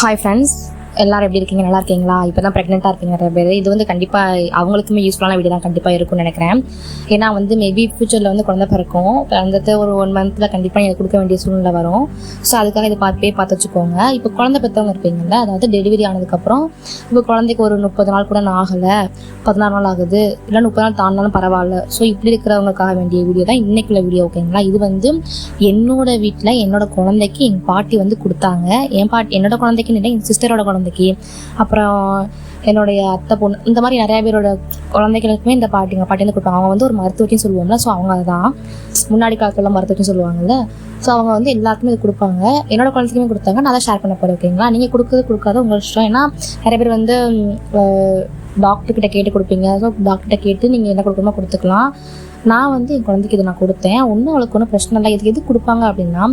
Hi friends எல்லாரும் எப்படி இருக்கீங்க? நல்லா இருக்கீங்களா? இப்போ தான் ப்ரெக்னெண்ட்டாக இருக்கீங்க நிறைய பேர். இது வந்து கண்டிப்பாக அவங்களுக்குமே யூஸ்ஃபுல்லான வீடியோ தான் கண்டிப்பாக இருக்கும்னு நினைக்கிறேன். ஏன்னா வந்து மேபி ஃப்யூச்சரில் வந்து குழந்தை பிறக்கும். பிறந்தது ஒரு ஒன் மந்த்தில் கண்டிப்பாக எனக்கு கொடுக்க வேண்டிய சூழ்நிலை வரும். ஸோ அதுக்காக இதை பார்த்து போய் பார்த்து வச்சுக்கோங்க. இப்போ குழந்தை பெற்றவங்க இருப்பீங்கல்ல அதாவது டெலிவரி ஆனதுக்கப்புறம் இப்போ குழந்தைக்கு ஒரு முப்பது நாள் கூட நான் ஆகலை பதினாறு நாள் ஆகுது இல்லை முப்பது நாள் தாண்டினாலும் பரவாயில்ல. ஸோ இப்படி இருக்கிறவங்களுக்காக வேண்டிய வீடியோ தான் இன்றைக்குள்ள வீடியோ ஓகேங்களா இது வந்து என்னோட வீட்டில் என்னோட குழந்தைக்கு எங்கள் பாட்டி வந்து கொடுத்தாங்க. என் பாட்டி என்னோட குழந்தைக்கு இல்லை என் சிஸ்டரோட குழந்தைக்கு. அப்புறம் என்னுடைய அத்தை பொண்ணு இந்த மாதிரி நிறைய பேரோட குழந்தைகளுக்குமே இந்த பாட்டிங்க பாட்டி வந்து கொடுப்பாங்க. அவங்க வந்து ஒரு மருத்துவத்தையும் சொல்லுவாங்கல்ல ஸோ அவங்க அதுதான் முன்னாடி காலத்துல மருத்துவத்தையும் சொல்லுவாங்கல்ல. ஸோ அவங்க வந்து எல்லாருக்குமே இது கொடுப்பாங்க. என்னோட குழந்தைக்குமே கொடுத்தாங்க. நான் அதை ஷேர் பண்ண போகிறேன் ஓகேங்களா நீங்கள் கொடுக்குறது கொடுக்காத உங்கள் இஷ்டம். ஏன்னா நிறைய பேர் வந்து டாக்டர் கிட்ட கேட்டு கொடுப்பீங்க. ஸோ டாக்டர்கிட்ட கேட்டு நீங்கள் என்ன கொடுக்கணுமோ கொடுத்துக்கலாம். நான் வந்து என் குழந்தைக்கு இதை நான் கொடுத்தேன். ஒன்றும் அவளுக்கு ஒன்றும் பிரச்சனை இல்லை. இதுக்கு எது கொடுப்பாங்க அப்படின்னா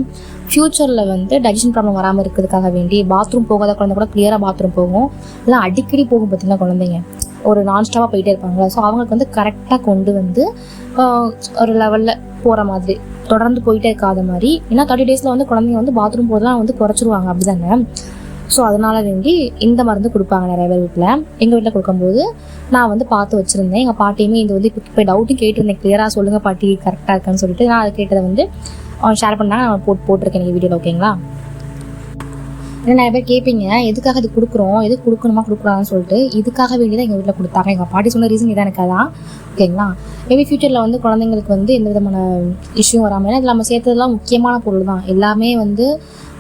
ஃப்யூச்சரில் வந்து டைஜஷன் ப்ராப்ளம் வராமல் இருக்கிறதுக்காக வேண்டி பாத்ரூம் போகாத குழந்தை கூட கிளியராக பாத்ரூம் போகும். இல்லை அடிக்கடி போகும் பார்த்தீங்கன்னா குழந்தைங்க? ஒரு நான்ஸ்டாப்பாக போயிட்டே இருப்பாங்களா ஸோ அவங்களுக்கு வந்து கரெக்டாக கொண்டு வந்து ஒரு லெவலில் போகிற மாதிரி தொடர்ந்து போயிட்டே இருக்காத மாதிரி. ஏன்னா தேர்ட்டி டேஸில் வந்து குழந்தைங்க வந்து பாத்ரூம் போகிறதுலாம் வந்து குறைச்சிருவாங்க. அப்படி தானே ஸோ அதனால வேண்டி இந்த மருந்து கொடுப்பாங்க நிறைய பேர் வீட்டில் எங்கள் வீட்டில் கொடுக்கும்போது நான் வந்து பார்த்து வச்சுருந்தேன். எங்கள் பாட்டியுமே இது வந்து இப்போ இப்போ டவுட்டும் கேட்டிருந்தேன். கிளியராக சொல்லுங்கள் பாட்டி கரெக்டாக இருக்கான்னு சொல்லிட்டு. நான் அதை கேட்டதை வந்து ஷேர் பண்ணாங்க. நான் போட்டு போட்டிருக்கேன் நீங்கள் வீடியோவில் ஓகேங்களா ஏன்னா நிறைய பேர் கேட்பீங்க எதுக்காக இது கொடுக்குறோம்? எது கொடுக்கணுமா கொடுக்குறான்னு சொல்லிட்டு இதுக்காக வேண்டி தான் எங்கள் வீட்டில் கொடுத்தாங்க. எங்கள் பாட்டி சொன்ன ரீசன் இதான் எனக்கு அதான். ஓகேங்களா? மேபி ஃப்யூச்சரில் வந்து குழந்தைங்களுக்கு வந்து எந்த விதமான இஷ்யூ வராமல் ஏன்னா இதில் நம்ம சேர்த்ததெல்லாம் முக்கியமான பொருள் தான் எல்லாமே வந்து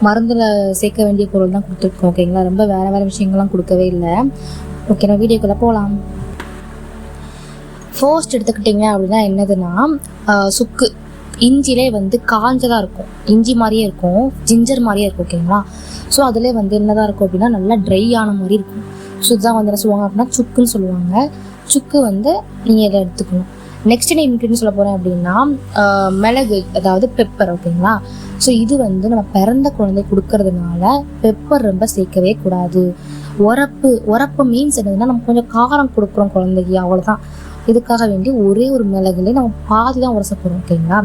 மருந்தில் சேர்க்க வேண்டிய பொருள் தான் கொடுத்துருக்கோம். ஓகேங்களா? ரொம்ப வேறு வேறு விஷயங்கள்லாம் கொடுக்கவே இல்லை. ஓகே நம்ம வீடியோக்குள்ளே போகலாம் ஃபர்ஸ்ட் எடுத்துக்கிட்டிங்க அப்படின்னா என்னதுன்னா சுக்கு. இஞ்சிலே வந்து காஞ்சதாக இருக்கும். இஞ்சி மாதிரியே இருக்கும். ஜிஞ்சர் மாதிரியே இருக்கும் ஓகேங்களா ஸோ அதிலே வந்து என்னதான் இருக்கும் அப்படின்னா நல்லா ட்ரை ஆன மாதிரி இருக்கும். ஸோ இதுதான் வந்து என்ன சொல்லுவாங்க அப்படின்னா சுக்குன்னு சொல்லுவாங்க. சுக்கு வந்து நீங்கள் இதை எடுத்துக்கணும். நெக்ஸ்ட் என்ன இன்க்ரீடியன்ட் சொல்ல போகிறேன் அப்படின்னா மிளகு அதாவது பெப்பர் ஓகேங்களா ஸோ இது வந்து நம்ம பிறந்த குழந்தை கொடுக்கறதுனால பெப்பர் ரொம்ப சேர்க்கவே கூடாது. உரப்பு உரப்பு மீன்ஸ் என்னதுன்னா நம்ம கொஞ்சம் காரம் கொடுக்குறோம் குழந்தைக்கு அவ்வளோதான் இதுக்காக வேண்டி ஒரே ஒரு மிளகுலே நம்ம பாதி தான் உரச போகிறோம் ஓகேங்களா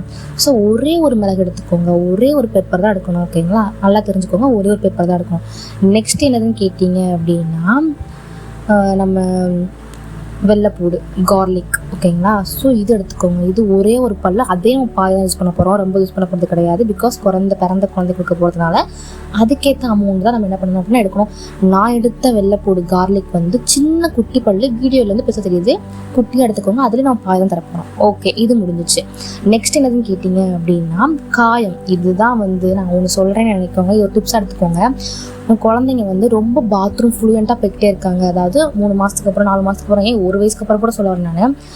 ஸோ ஒரே ஒரு மிளகு எடுத்துக்கோங்க. ஒரே ஒரு பெப்பர் தான் எடுக்கணும் ஓகேங்களா நல்லா தெரிஞ்சுக்கோங்க ஒரே ஒரு பேப்பர் தான் எடுக்கணும். நெக்ஸ்ட் என்னதுன்னு கேட்டிங்க அப்படின்னா நம்ம வெள்ளைப்பூடு கார்லிக் ஓகேங்களா? ஸோ இது எடுத்துக்கோங்க. இது ஒரே ஒரு பல்லு. அதே பாதி தான் யூஸ் பண்ண போகிறோம் ரொம்ப யூஸ் பண்ண போகிறது கிடையாது. பிகாஸ் பிறந்த பிறந்த குழந்தை கொடுக்க போகிறதுனால அதுக்கேற்ற அமௌண்ட் தான் நம்ம என்ன பண்ணணும் அப்படின்னா எடுக்கணும். நான் எடுத்த வெள்ளைப்பூடு கார்லிக் வந்து சின்ன குட்டி பல்லு. வீடியோலேருந்து பேச தெரியுது. குட்டியாக எடுத்துக்கோங்க. அதில் நான் பாதி தான் தரப்போகிறோம் ஓகே இது முடிஞ்சிச்சு. நெக்ஸ்ட் என்னதுன்னு கேட்டிங்க அப்படின்னா காயம். இதுதான் வந்து நான் ஒன்று சொல்கிறேன்னு நினைக்கோங்க. இது ஒரு டிப்ஸாக எடுத்துக்கோங்க. குழந்தைங்க வந்து ரொம்ப பாத்ரூம் ஃப்ளூயண்ட்டாக போய்கிட்டே இருக்காங்க. அதாவது மூணு மாதத்துக்கு அப்புறம் நாலு மாதத்துக்கு அப்புறம் ஏன் ஒரு வயசுக்கு அப்புறம் கூட சொல்ல வரேன் நான்.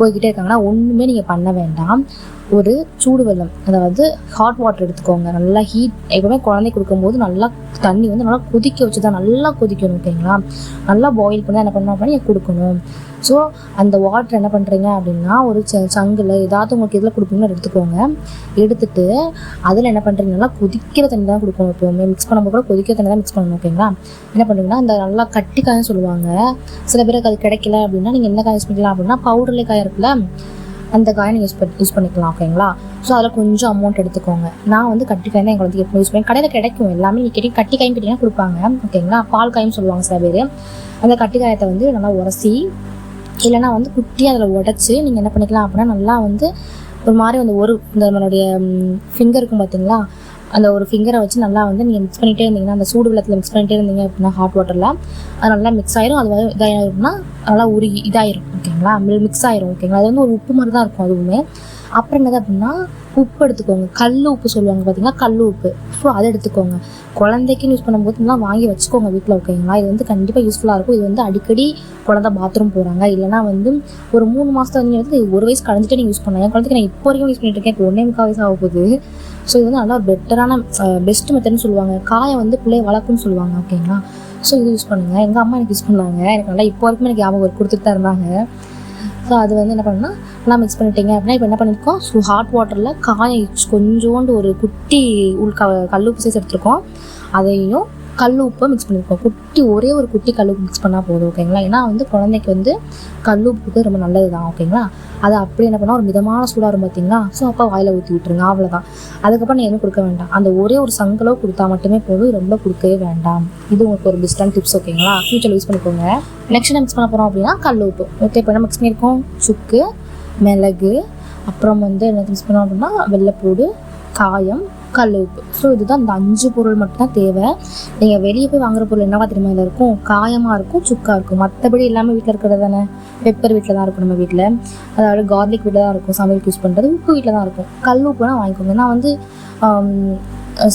போய்கிட்டே இருக்காங்கன்னா ஒன்றுமே நீங்கள் பண்ண வேண்டாம். ஒரு சூடு வெள்ளம் அதாவது ஹாட் வாட்டர் எடுத்துக்கோங்க. நல்லா ஹீட் எப்பவுமே குழந்தை கொடுக்கும்போது நல்லா தண்ணி வந்து நல்லா கொதிக்க வச்சு தான் நல்லா கொதிக்கணும் ஓகேங்களா? நல்லா பாயில் பண்ணி என்ன பண்ணணும் அப்படின்னா நீங்கள் கொடுக்கணும். ஸோ அந்த வாட்டர் என்ன பண்ணுறீங்க அப்படின்னா ஒரு ச சங்கில் ஏதாவது உங்களுக்கு இதில் கொடுக்கணும்னு எடுத்துக்கோங்க. எடுத்துட்டு அதில் என்ன பண்ணுறீங்க நல்லா கொதிக்கிற தண்ணி தான் கொடுக்கணும் எப்போவுமே. மிக்ஸ் பண்ணும்போது கூட கொதிக்கிற தண்ணி தான் மிக்ஸ் பண்ணணும் ஓகேங்களா? என்ன பண்ணுறீங்கன்னா அந்த நல்லா கட்டி காயம் சொல்லுவாங்க. சில பேருக்கு அது கிடைக்கல அப்படின்னா நீங்கள் என்ன காய் யூஸ் பண்ணிக்கலாம் அப்படின்னா பவுடர்லேயே காய இருக்குல்ல? அந்த காயை யூஸ் பண்ணி யூஸ் பண்ணிக்கலாம் ஓகேங்களா ஸோ அதில் கொஞ்சம் அமௌண்ட் எடுத்துக்கோங்க. நான் வந்து கட்டி காய் தான் என் குழந்தைக்கு எப்போ யூஸ் பண்ணி கடையில் கிடைக்கும் எல்லாமே. நீ கேட்டி கட்டி காயும் கேட்டிங்கன்னா கொடுப்பாங்க ஓகேங்களா பால் காயும் சொல்லுவாங்க சில பேர். அந்த கட்டி காயத்தை வந்து நல்லா உரசி இல்லைன்னா வந்து குட்டியாக அதில் உடச்சி நீங்கள் என்ன பண்ணிக்கலாம் அப்படின்னா நல்லா வந்து ஒரு மாதிரி வந்து ஒரு இந்த நம்மளுடைய ஃபிங்கர் இருக்கும் பார்த்தீங்களா அந்த ஒரு ஃபிங்கரை வச்சு நல்லா வந்து நீங்கள் மிக்ஸ் பண்ணிகிட்டே இருந்தீங்கன்னா அந்த சூடு வெள்ளத்தில் மிக்ஸ் பண்ணிகிட்டே இருந்தீங்க அப்படின்னா ஹாட் வாட்டரில் அது நல்லா மிக்ஸ் ஆயிரும். அது வந்து இதாயிரும்னா நல்லா உருகி இதாயிரும். ஓகேங்களா மிக்ஸ் ஆயிரும். ஓகேங்களா அது வந்து ஒரு உப்பு மாதிரி தான் இருக்கும் அதுவுமே. அப்புறம் என்னது அப்படின்னா உப்பு எடுத்துக்கோங்க. கல் உப்பு சொல்லுவாங்க பார்த்தீங்கன்னா கல் உப்பு. ஸோ அதை எடுத்துக்கோங்க. குழந்தைக்குன்னு யூஸ் பண்ணும்போது நல்லா வாங்கி வச்சுக்கோங்க வீட்டில் ஓகேங்களா இது வந்து கண்டிப்பாக யூஸ்ஃபுல்லாக இருக்கும். இது வந்து அடிக்கடி குழந்தை பாத்ரூம் போகிறாங்க இல்லைனா வந்து ஒரு மூணு மாதத்துல நீங்கள் வந்து ஒரு வயசு கழிஞ்சிட்டு நீங்கள் யூஸ் பண்ணலாம். என் குழந்தைக்கு நான் இப்போ வரைக்கும் யூஸ் பண்ணிட்டு இருக்கேன். இப்போ ஒன்றே முக்கால் வயசு ஆக போகுது. ஸோ இது வந்து நல்லா பெட்டரான பெஸ்ட் மெத்தட்னு சொல்லுவாங்க. காயை வந்து பிள்ளைய வளர்க்கும்னு சொல்லுவாங்க. ஓகேங்களா ஸோ இது யூஸ் பண்ணுங்கள் எங்கள் அம்மா எனக்கு யூஸ் பண்ணாங்க. எனக்கு நல்லா இப்போ வரைக்கும் எனக்கு ஞாபகம் கொடுத்துட்டு தான் இருந்தாங்க. ஸோ அது வந்து என்ன பண்ணால் நல்லா மிக்ஸ் பண்ணிட்டீங்க அப்படின்னா இப்போ என்ன பண்ணியிருக்கோம் ஸோ ஹாட் வாட்டரில் காய கொஞ்சோண்டு ஒரு குட்டி உள் க கல்லுப்பு சைஸ் எடுத்திருக்கோம். அதையும் கல் உப்பை மிக்ஸ் பண்ணியிருக்கோம் குட்டி ஒரே ஒரு குட்டி கல் உப்பு மிக்ஸ் பண்ணால் போதும் ஓகேங்களா ஏன்னா வந்து குழந்தைக்கு வந்து கல் உப்பு ரொம்ப நல்லது தான் ஓகேங்களா அதை அப்படி என்ன பண்ணால் ஒரு மிதமான சூடாக இருக்கும் பார்த்தீங்களா ஸோ அப்போ வாயில் ஊற்றி விட்டுருங்க அவ்வளோதான் அதுக்கப்புறம் நீ எதுவும் கொடுக்க வேண்டாம்? அந்த ஒரே ஒரு சங்கலோ கொடுத்தா மட்டுமே போதும் ரொம்ப கொடுக்கவே வேண்டாம். இது உங்களுக்கு ஒரு பெஸ்ட்டான டிப்ஸ் ஓகேங்களா ஃபியூச்சர் யூஸ் பண்ணிக்கோங்க. நெக்ஸ்ட் என்ன மிக்ஸ் பண்ண போகிறோம் அப்படின்னா கல் உப்பு ஓகே இப்போ என்ன மிக்ஸ் பண்ணியிருக்கோம்? சுக்கு மிளகு அப்புறம் வந்து என்ன மிக்ஸ் பண்ணோம் அப்படின்னா வெள்ளைப்பூடு காயம் கல் உப்பு. ஸோ இதுதான் இந்த அஞ்சு பொருள் மட்டும்தான் தேவை. நீங்கள் வெளியே போய் வாங்குற பொருள் என்னவா தெரியுமா இதில் இருக்கும்? காயமாக இருக்கும் சுக்கா இருக்கும். மற்றபடி எல்லாமே வீட்டில் இருக்கிறது தானே? பெப்பர் வீட்டில் தான் இருக்கும் நம்ம வீட்டில் அதாவது கார்லிக் வீட்டில் தான் இருக்கும். சமையலுக்கு யூஸ் பண்ணுறது உப்பு வீட்டில் தான் இருக்கும். கல் உப்பு வாங்கிக்கோங்க. நான் வந்து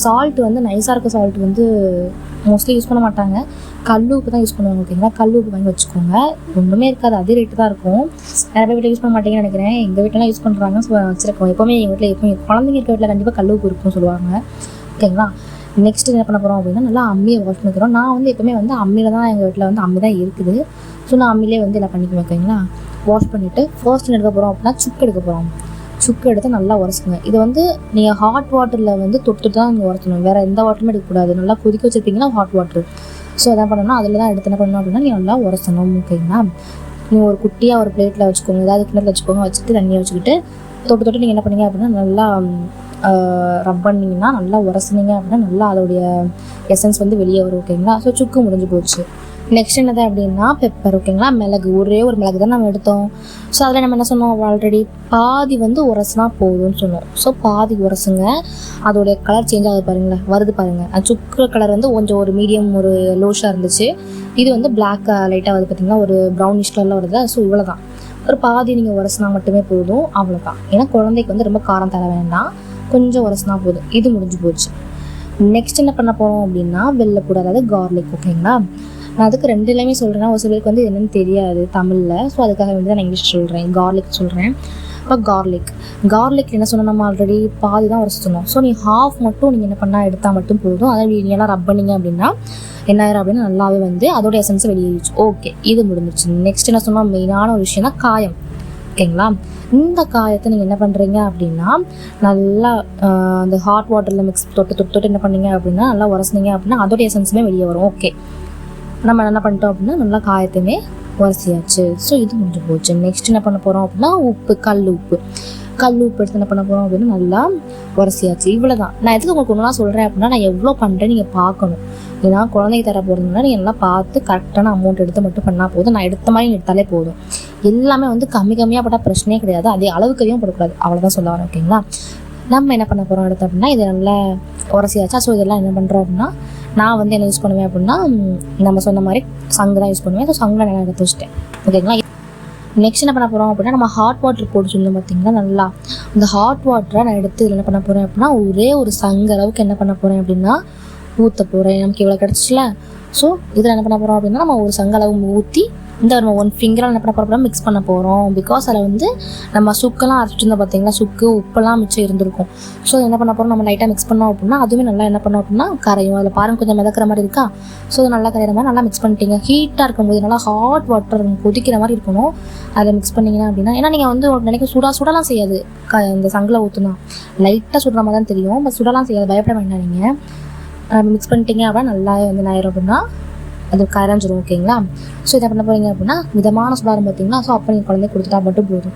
சால்ட் வந்து நைஸாக இருக்க சால்ட் வந்து மோஸ்ட்லி யூஸ் பண்ண மாட்டாங்க. கல் உப்பு தான் யூஸ் பண்ணுவாங்க ஓகேங்களா கல் உப்பு வாங்கி வச்சுக்கோங்க. ஒன்றுமே இருக்காது அதே ரேட்டு தான் இருக்கும். நிறைய பேர் வீட்டில் யூஸ் பண்ண மாட்டேங்கன்னு நினைக்கிறேன். எங்கள் வீட்டிலலாம் யூஸ் பண்ணுறாங்க ஸோ வச்சிருக்கோம். எப்போவுமே எங்கள் வீட்டில் எப்பவுமே குழந்தைங்க இருக்க வீட்டில் கண்டிப்பாக கல் உப்பு இருக்கும்னு சொல்லுவாங்க. ஓகேங்களா நெக்ஸ்ட் என்ன பண்ண போகிறோம் அப்படின்னா நல்லா அம்மியை வாஷ் பண்ணிக்கிறோம் நான் வந்து எப்பவுமே வந்து அம்மியில் தான் எங்கள் வீட்டில் வந்து அம்மி தான் இருக்குது. ஸோ நான் அம்மிலே வந்து எல்லாம் பண்ணிக்குவேன் ஓகேங்களா வாஷ் பண்ணிவிட்டு ஃபர்ஸ்ட் எடுக்க போகிறோம் அப்படின்னா சுக்கு எடுக்க போகிறோம் சுக்கு எடுத்து நல்லா உரசுங்க. இது வந்து நீங்கள் ஹாட் வாட்டரில் வந்து தொட்டு தான் நீங்கள் உரசணும் வேறு எந்த வாட்டருமே எடுக்கக்கூடாது. நல்லா கொதிக்க வச்சுருப்பீங்கன்னா ஹாட் வாட்டர் ஸோ அதான் பண்ணணும் அதில் தான் எடுத்து என்ன பண்ணணும் அப்படின்னா நீங்கள் நல்லா உரசணும். ஓகேங்களா நீங்கள் ஒரு குட்டியாக ஒரு பிளேட்டில் வச்சுக்கோங்க. ஏதாவது கிணத்துல வச்சுக்கோங்க. வச்சுட்டு தண்ணியை வச்சுக்கிட்டு தொட்டு தொட்டு நீங்கள் என்ன பண்ணீங்க அப்படின்னா நல்லா ரப் பண்ணிங்கன்னா நல்லா உரசுனீங்க அப்படின்னா நல்லா அதோடைய எசன்ஸ் வந்து வெளியே வரும். ஓகேங்களா ஸோ சுக்கு முடிஞ்சு போச்சு. நெக்ஸ்ட் என்னது அப்படின்னா பெப்பர் ஓகேங்களா மிளகு. ஒரே ஒரு மிளகு தான் நம்ம எடுத்தோம். ஸோ அதில் நம்ம என்ன சொன்னோம்? ஆல்ரெடி பாதி வந்து உரசுனா போதும்னு சொன்னோம். ஸோ பாதி உரசுங்க. அதோடைய கலர் சேஞ்ச் ஆகுது பாருங்களேன். வருது பாருங்கள் அது சுக்கு கலர் வந்து கொஞ்சம் ஒரு மீடியம் ஒரு லோஷாக இருந்துச்சு. இது வந்து பிளாக் லைட்டாக வருது பார்த்தீங்கன்னா ஒரு ப்ரௌனிஷ் கலரில் வருது. ஸோ இவ்வளோ தான் ஒரு பாதி நீங்கள் உரசுனா மட்டுமே போதும். அவ்வளோதான் ஏன்னா குழந்தைக்கு வந்து ரொம்ப காரம் தர வேண்டாம். கொஞ்சம் உரசுனா போதும். இது முடிஞ்சு போச்சு. நெக்ஸ்ட் என்ன பண்ண போகிறோம் அப்படின்னா வெள்ளைப்பூடு அதாவது கார்லிக் ஓகேங்களா நான் அதுக்கு ரெண்டுலையுமே சொல்கிறேன் ஒரு சிலருக்கு வந்து என்னென்னு தெரியாது தமிழில். ஸோ அதுக்காக வந்து தான் நான் இங்கிலீஷ் சொல்கிறேன் கார்லிக் சொல்கிறேன் இப்போ கார்லிக் கார்லிக் என்ன சொன்னோம்? நம்ம ஆல்ரெடி பாதி தான் உரசிச்சணும் ஸோ நீ ஹாஃப் மட்டும் நீங்கள் என்ன பண்ணால் எடுத்தால் மட்டும் போதும். அதை நீங்கள் ரப் பண்ணீங்க அப்படின்னா என்ன ஆயிரும் அப்படின்னா நல்லாவே வந்து அதோட எசன்ஸ் வெளியேறிச்சு. ஓகே இது முடிஞ்சிச்சு நெக்ஸ்ட் என்ன சொன்னால் மெயினான ஒரு விஷயம்னா காயம். ஓகேங்களா இந்த காயத்தை நீங்கள் என்ன பண்ணுறீங்க அப்படின்னா நல்லா அந்த ஹாட் வாட்டரில் மிக்ஸ் தொட்டு தொட்டு தொட்டு என்ன பண்ணீங்க அப்படின்னா நல்லா உரசுனீங்க அப்படின்னா அதோட எசன்ஸுமே வெளியே வரும். ஓகே நம்ம என்ன பண்ணிட்டோம் அப்படின்னா நல்லா காயத்தையுமே உரசியாச்சு. ஸோ இது முடிஞ்சு போச்சு. நெக்ஸ்ட் என்ன பண்ண போகிறோம் அப்படின்னா உப்பு கல் உப்பு. கல் உப்பு எடுத்து என்ன பண்ண போகிறோம் அப்படின்னா நல்லா உரசியாச்சு. இவ்வளோ தான் நான் எதுக்கு உங்களுக்கு ஒன்றா சொல்கிறேன் அப்படின்னா நான் எவ்வளோ பண்ணுறேன் நீங்கள் பார்க்கணும். ஏன்னா குழந்தைக்கு தர போகிறதுனால நீங்கள் நல்லா பார்த்து கரெக்டான அமௌண்ட் எடுத்து மட்டும் பண்ணால் போதும். நான் எடுத்த மாதிரி எடுத்தாலே போதும். எல்லாமே வந்து கம்மி கம்மியாக போட்டால் பிரச்சனையே கிடையாது. அதே அளவுக்கு அதிகம் போடக்கூடாது. அவ்வளோதான் சொல்ல வரேன் ஓகேங்களா நம்ம என்ன பண்ண போகிறோம் எடுத்து அப்படின்னா இது நல்லா உரசியாச்சா? ஸோ இதெல்லாம் என்ன பண்ணுறோம் அப்படின்னா நான் வந்து என்ன யூஸ் பண்ணுவேன் அப்படின்னா நம்ம சொன்ன மாதிரி சங்கு தான் யூஸ் பண்ணுவேன். ஸோ சங்கில் நல்லா எடுத்து வச்சுட்டேன். ஓகேங்களா நெக்ஸ்ட் என்ன பண்ண போகிறோம் அப்படின்னா நம்ம ஹாட் வாட்டர் போட்டு சொல்லணும் பார்த்தீங்கன்னா நல்லா. இந்த ஹாட் வாட்டரை நான் எடுத்து இதில் என்ன பண்ண போகிறேன் அப்படின்னா ஒரே ஒரு சங்கு அளவுக்கு என்ன பண்ண போகிறேன் அப்படின்னா ஊற்ற போகிறேன் நமக்கு இவ்வளோ கிடச்சில ஸோ இதில் என்ன பண்ண போகிறோம் அப்படின்னா நம்ம ஒரு சங்கு ஊற்றி இந்த நம்ம ஒன் ஃபிங்கராக என்ன பண்ண போகிறோம் மிக்ஸ் பண்ண போகிறோம் பிகாஸ் அதில் வந்து நம்ம சுக்கெல்லாம் அரைச்சிருந்தோம் பார்த்தீங்களா சுக்கு உப்பெல்லாம் மிச்சம் இருந்திருக்கும். ஸோ என்ன பண்ண போகிறோம் நம்ம லைட்டாக மிக்ஸ் பண்ணோம் அப்படின்னா அதுவுமே நல்லா என்ன பண்ணோம் அப்படின்னா கரையும். அதில் பாருங்க கொஞ்சம் மிதக்கிற மாதிரி இருக்கா? ஸோ அது நல்லா கரையிற மாதிரி நல்லா மிக்ஸ் பண்ணிட்டீங்க. ஹீட்டாக இருக்கும்போது நல்லா ஹாட் வாட்டர் கொதிக்கிற மாதிரி இருக்கணும். அதை மிக்ஸ் பண்ணிங்கன்னா அப்படின்னா ஏன்னா நீங்கள் வந்து உங்களுக்கு நினைக்க சுடா சுடலாம் செய்யாது. க இந்த சங்கில் ஊற்றுனா லைட்டாக சுடுற மாதிரி தான் தெரியும். பட் சுடலாம் செய்யாது. பயப்பட வேண்டாம் நீங்கள் மிக்ஸ் பண்ணிட்டீங்க அப்படின்னா நல்லா வந்து நாயிரும் அப்படின்னா அது கரைஞ்சிரும் ஓகேங்களா ஸோ இதை பண்ண போறீங்க அப்படின்னா மிதமான சுடாரம் பார்த்தீங்களா? ஸோ அப்போ நீங்கள் குழந்தை கொடுத்துட்டா மட்டும் போதும்.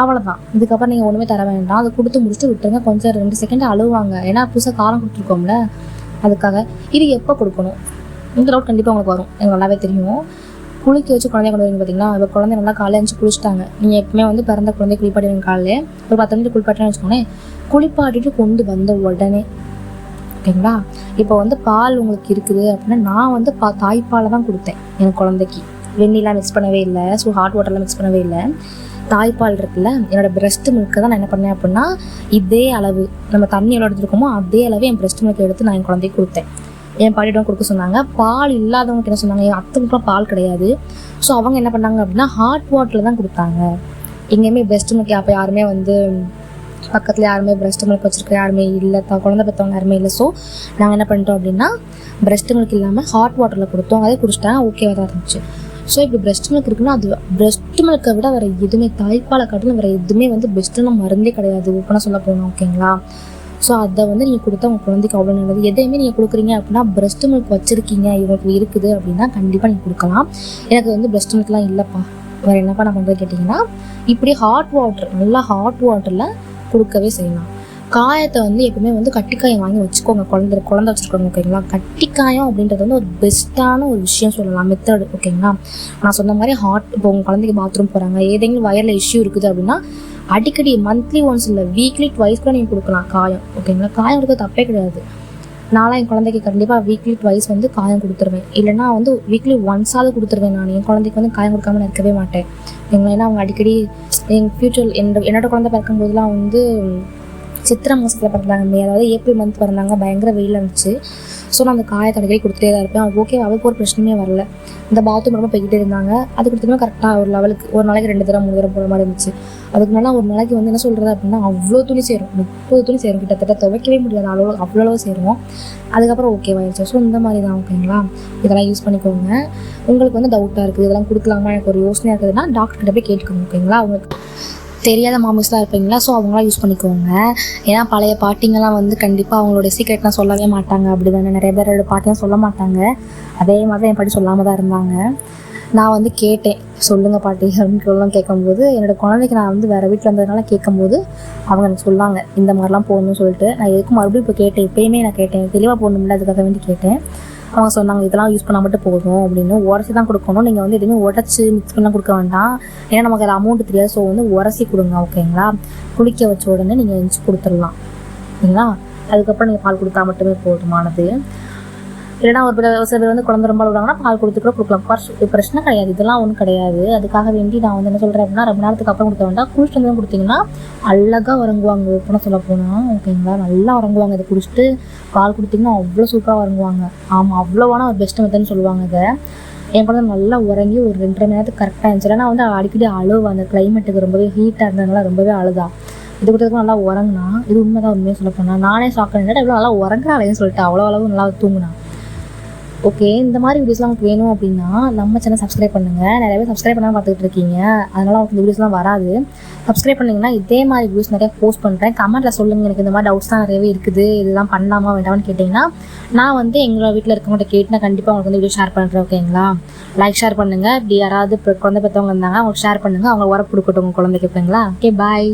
அவ்வளோதான் இதுக்கப்புறம் நீங்கள் ஒன்றுமே தர வேண்டாம். அதை கொடுத்து முடிச்சுட்டு விட்டுருங்க. கொஞ்சம் ரெண்டு செகண்ட் அழுவாங்க. ஏன்னா புதுசாக காரம் கொடுத்துருக்கோம்ல அதுக்காக. இது எப்போ கொடுக்கணும்? இந்த டவுட் கண்டிப்பாக உங்களுக்கு வரும். எனக்கு நல்லாவே தெரியும். குளிக்க வச்சு குழந்தைய கொண்டு வரீங்க பார்த்தீங்களா? இப்போ குழந்தை நல்லா காலையில் அஞ்சு குளிச்சிட்டாங்க. நீங்கள் எப்பவுமே வந்து பிறந்த குழந்தை குளிப்பாட்டி காலையில். ஒரு பத்து நிமிஷம் குளிப்பாட்டுன்னு வச்சுக்கோங்களேன் குளிப்பாட்டிட்டு கொண்டு வந்த உடனே ஓகேங்களா? இப்போ வந்து பால் உங்களுக்கு இருக்குது அப்படின்னா நான் வந்து பா தாய்ப்பாலை தான் கொடுத்தேன் என் குழந்தைக்கு. வெந்நிலாம் மிக்ஸ் பண்ணவே இல்லை ஸோ ஹாட் வாட்டர்லாம் மிக்ஸ் பண்ணவே இல்லை. தாய்ப்பால் இருக்குல்ல என்னோடய பிரஸ்ட் மில்க்கை தான் நான் என்ன பண்ணேன் அப்படின்னா இதே அளவு நம்ம தண்ணி எவ்வளோ எடுத்துருக்கோமோ அதே அளவு என் பிரஸ்ட் மில்க் எடுத்து நான் என் குழந்தைக்கு கொடுத்தேன். என் பாட்டிடம் கொடுக்க சொன்னாங்க. பால் இல்லாதவங்களுக்கு என்ன சொன்னாங்க. என் அத்தைக்குலாம் பால் கிடையாது. ஸோ அவங்க என்ன பண்ணாங்க அப்படின்னா ஹாட் வாட்டரில் தான் கொடுத்தாங்க. எங்கேயுமே பெஸ்ட் மில்க் அப்போ யாருமே வந்து பக்கத்தில் யாருமே பிரஸ்ட் மில்க் வச்சுருக்க யாருமே இல்லை. தான் குழந்தை பெற்றவங்க யாருமே இல்லை. ஸோ நாங்கள் என்ன பண்ணிட்டோம் அப்படின்னா பிரஸ்ட் மில்க் இல்லாமல் ஹாட் வாட்டரில் கொடுத்தோம். அதே குடிச்சிட்டாங்க ஓகேவாக தான் இருந்துச்சு ஸோ இப்படி பிரஸ்ட் மில்க் இருக்குன்னா அது பிரஸ்ட் மில்க்கை விட வேறு எதுவுமே தாய்ப்பாலை காட்டிலும் வேறு எதுவுமே வந்து பெஸ்ட்டுன்னு மருந்தே கிடையாது. ஓப்பனாக சொல்ல போனோம் ஓகேங்களா ஸோ அதை வந்து நீங்கள் கொடுத்தா உங்கள் குழந்தைக்கு அவ்வளோ நல்லது. எதையுமே நீங்கள் கொடுக்குறீங்க அப்படின்னா பிரஸ்ட் மில்க் வச்சுருக்கீங்க இவங்களுக்கு இருக்குது அப்படின்னா கண்டிப்பாக நீங்கள் கொடுக்கலாம். எனக்கு வந்து பிரஸ்ட் மில்க்லாம் இல்லைப்பா. வேறு என்னப்பா நான் பண்ணுறது கேட்டிங்கன்னா இப்படி ஹாட் வாட்டர் நல்லா ஹாட் வாட்டரில் கொடுக்கவே செய்யலாம். காயத்தை வந்து எப்பவுமே வந்து கட்டிக்காயம் வாங்கி வச்சுக்கோங்க. குழந்தை குழந்தை வச்சுருக்கோங்க ஓகேங்களா? கட்டிக்காயம் அப்படின்றது வந்து ஒரு பெஸ்ட்டான ஒரு விஷயம் சொல்லலாம். மெத்தட் ஓகேங்களா? நான் சொன்ன மாதிரி ஹார்ட் இப்போ உங்கள் குழந்தைக்கு பாத்ரூம் போகிறாங்க ஏதேனும் வயரில் இஷ்யூ இருக்குது அப்படின்னா அடிக்கடி மந்த்லி ஒன்ஸ் இல்லை வீக்லி ட்வைஸ் கூட நீங்கள் கொடுக்கலாம் காயம் ஓகேங்களா? காயம் கொடுக்க தப்பே கிடையாது. நானும் என் குழந்தைக்கு கண்டிப்பாக வீக்லி ட்வைஸ் வந்து காயம் கொடுத்துருவேன். இல்லைனா வந்து வீக்லி ஒன்ஸாவது கொடுத்துருவேன் நான். என் குழந்தைக்கு வந்து காயம் கொடுக்காம நான் இருக்கவே மாட்டேன். எங்களை ஏன்னா அவங்க அடிக்கடி எங்கள் ஃப்யூச்சர் என்னோட என்னோட குழந்தை பிறக்கும்போதெல்லாம் வந்து சித்திரை மாதத்தில் பிறந்தாங்க. மே அதாவது ஏப்ரல் மந்த் பிறந்தாங்க. பயங்கர வெயில் இருந்துச்சு ஸோ நான் அந்த காயத்தை அடிக்கடி கொடுத்துட்டே தான் இருப்பேன். ஓகே அவளுக்கு ஒரு பிரச்சனையுமே வரல. இந்த பாத்ரூம் ரொம்ப போய்கிட்டே இருந்தாங்க. அது கொடுத்துமே கரெக்டாக ஒரு லெவலுக்கு ஒரு நாளைக்கு ரெண்டு தடவை மூணு தடவை போகிற மாதிரி இருந்துச்சு. அதுக்கு முன்னாடி ஒரு நாளைக்கு வந்து என்ன சொல்கிறது அப்படின்னா அவ்வளோ துணி சேரும். முப்பது துணி சேரும். கிட்டத்தட்ட துவைக்கவே முடியாது அவ்வளோ அவ்வளோ அளவு சேரும். அதுக்கப்புறம் ஓகேவாயிருச்சு ஸோ இந்த மாதிரி தான் ஓகேங்களா இதெல்லாம் யூஸ் பண்ணிக்கோங்க. உங்களுக்கு வந்து டவுட்டாக இருக்குது. இதெல்லாம் கொடுக்கலாமா? எனக்கு ஒரு யோசனையாக இருக்குதுன்னா டாக்டர்கிட்ட போய் கேட்டுக்கோங்க ஓகேங்களா உங்களுக்கு தெரியாத மாமிஸ்லாம் இருப்பீங்களா? ஸோ அவங்களாம் யூஸ் பண்ணிக்கோங்க. ஏன்னா பழைய பாட்டிங்கெல்லாம் வந்து கண்டிப்பாக அவங்களோட சீக்ரெட்லாம் சொல்லவே மாட்டாங்க. அப்படி தானே நிறைய பேரோட பாட்டிலாம் சொல்ல மாட்டாங்க. அதே மாதிரி தான் என் பாட்டி சொல்லாமல் தான் இருந்தாங்க. நான் வந்து கேட்டேன் சொல்லுங்கள் பாட்டி அப்படின்னு சொல்லலாம் கேட்கும்போது என்னோட குழந்தைக்கு நான் வந்து வேறு வீட்டில் வந்ததுனால கேட்கும்போது அவங்க எனக்கு சொன்னாங்க இந்த மாதிரிலாம் போடணும்னு சொல்லிட்டு. நான் எதுக்கு மறுபடியும் இப்போ கேட்டேன் இப்போயுமே நான் கேட்டேன். தெளிவாக போகணும்ல அதுக்காக வேண்டி கேட்டேன். அவங்க சொன்னாங்க இதெல்லாம் யூஸ் பண்ணால் மட்டும் போதும் அப்படின்னு. உரசி தான் கொடுக்கணும். நீங்கள் வந்து எதுவுமே உடச்சி மிக்ஸ் பண்ணலாம் கொடுக்க வேண்டாம். ஏன்னா நமக்கு அது அமௌண்ட் தெரியாது. ஸோ வந்து உரசி கொடுங்க ஓகேங்களா குளிக்க வச்ச உடனே நீங்கள் எஞ்சி கொடுத்துடலாம். சரிங்களா? அதுக்கப்புறம் நீங்கள் பால் கொடுத்தா மட்டுமே போதுமானது. இல்லைனா ஒரு பேர் சில பேர் வந்து குழந்தை ரொம்ப விடுவாங்கன்னா பால் கொடுத்து கூட கொடுக்கலாம். பிரச்சனை கிடையாது. இதெல்லாம் ஒன்றும் கிடையாது. அதுக்காக வேண்டி நான் வந்து என்ன சொல்கிறேன் அப்படின்னா ரொம்ப நேரத்துக்கு அப்புறம் கொடுக்க வேண்டாம். குளிச்சுட்டு வந்து கொடுத்தீங்கன்னா அழகாக உறங்குவாங்க. ஓப்பனாக சொல்ல போனால் ஓகேங்களா? நல்லா உறங்குவாங்க. இதை குடிச்சிட்டு பால் கொடுத்தீங்கன்னா அவ்வளோ சூப்பராக உறங்குவாங்க. ஆமாம் அவ்வளோவான ஒரு பெஸ்ட் மெத்தட்னு சொல்லுவாங்க இதை. என் குழந்தை நல்லா உறங்கி ஒரு ரெண்டரை மணி நேரத்துக்கு கரெக்டாக இருந்துச்சு. ஏன்னா வந்து அடிக்கடி அழுவா அந்த கிளைமேட்டுக்கு ரொம்பவே ஹீட்டாக இருந்ததுனால ரொம்பவே அழுதா. இது கொடுத்ததுக்கு நல்லா உறங்கினா இது உண்மைதான் உண்மையாக சொல்ல போனால் நானே ஷாக் பண்ணிட்டு இவ்வளோ நல்லா உறங்குறாளேன்னு சொல்லிட்டு அவ்வளோ அளவு நல்லா தூங்குனா. ஓகே இந்த மாதிரி வீடியோஸ்லாம் உங்களுக்கு வேணும் அப்படின்னா நம்ம சேனல் சப்ஸ்கிரைப் பண்ணுங்கள் நிறைய பேர் சப்ஸ்கிரைப் பண்ணாமல் பார்த்துட்டு இருக்கீங்க. அதனால் உங்களுக்கு இந்த வீடியோஸ்லாம் வராது. சப்ஸ்கிரைப் பண்ணிங்கன்னா இதே மாதிரி வீடியோஸ் நிறைய போஸ்ட் பண்ணுறேன் கமெண்ட்டில் சொல்லுங்கள் எனக்கு இந்த மாதிரி டவுட்ஸ் தான் நிறையவே இருக்குது. இதெல்லாம் பண்ணலாமா வேண்டாமான்னு கேட்டிங்கன்னா நான் வந்து எங்களோட வீட்டில் இருக்கவங்கள்ட்ட கேட்டு நான் கண்டிப்பாக உங்களுக்கு வந்து வீடியோ ஷேர் பண்ணுறேன் ஓகேங்களா லைக் ஷேர் பண்ணுங்கள் இப்படி யாராவது குழந்தை பெற்றவங்க இருந்தாங்க அவங்களுக்கு ஷேர் பண்ணுங்கள் அவங்க உரப்பு கொடுக்கட்டும் உங்கள் குழந்தைக்கு ஓகேங்களா ஓகே பாய்